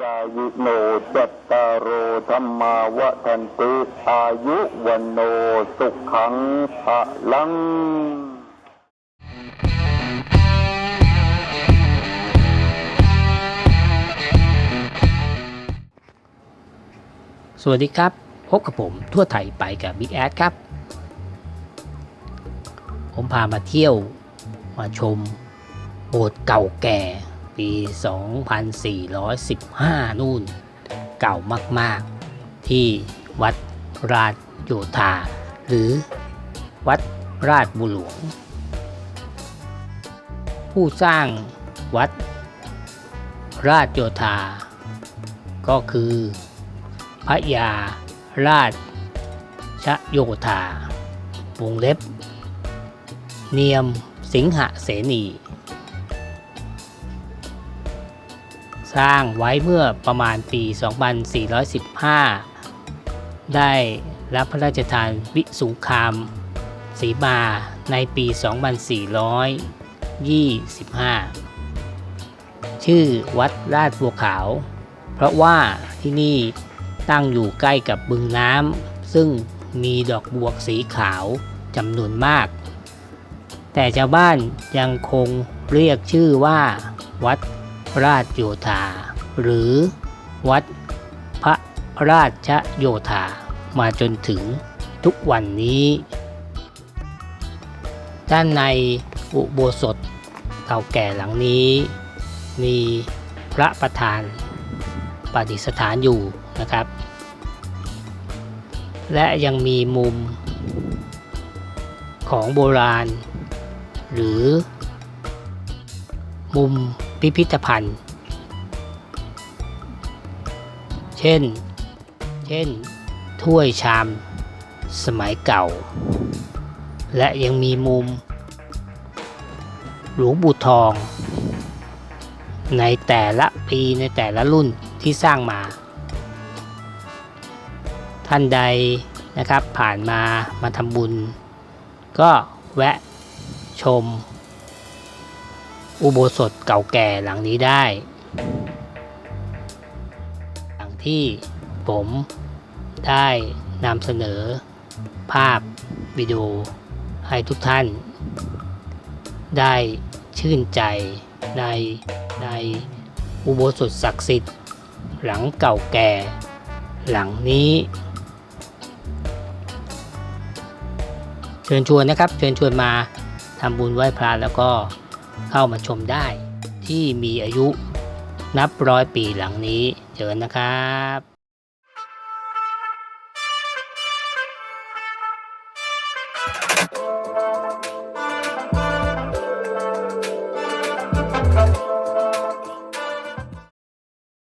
จายิโนจัตตารโอธรรมาวะทันติอายุวันโนสุขังภะลัง สวัสดีครับ พบกับผมทั่วไทยไปกับ Big a d ครับ ผมพามาเที่ยวมาชมโบสถ์เก่าแก่ ปี 2415 นู่น เก่ามากๆ ที่วัดราชโยธา หรือวัดราชบุหลวง ผู้สร้างวัดราชโยธา ก็คือพระยาราชชโยธาวงเล็บ เนียมสิงหเสนี สร้างไว้เมื่อประมาณปี 2415 ได้รับพระราชทานวิสุงคามสีมาในปี 2425 ชื่อวัดราชบัวขาว เพราะว่าที่นี่ตั้งอยู่ใกล้กับบึงน้ำซึ่งมีดอกบัวสีขาวจำนวนมาก แต่ชาวบ้านยังคงเรียกชื่อว่า วัด ราชโยธา หรือวัดพระราชโยธามาจนถึงทุกวันนี้ ด้านในอุโบสถเก่าแก่หลังนี้ มีพระประธานปฏิสถานอยู่นะครับ และยังมีมุมของโบราณ หรือมุม พิพิธภัณฑ์ เช่น เช่น ถ้วยชาม สมัยเก่า และยังมีมุม หลวงปู่ทอง ในแต่ละปีในแต่ละรุ่นที่สร้างมา ท่านใดนะครับผ่านมามาทำบุญ ก็แวะชม อุโบสถเก่าแก่หลังนี้ได้ หลังที่ผมได้นำเสนอภาพวิดีโอให้ทุกท่าน ได้ชื่นใจในในอุโบสถศักดิ์สิทธิ์ หลังเก่าแก่ หลังนี้ เชิญชวนนะครับ เชิญชวนมาทำบุญไหว้พระแล้วก็ เข้ามาชมได้ ที่มีอายุนับร้อยปีหลังนี้เชิญนะครับ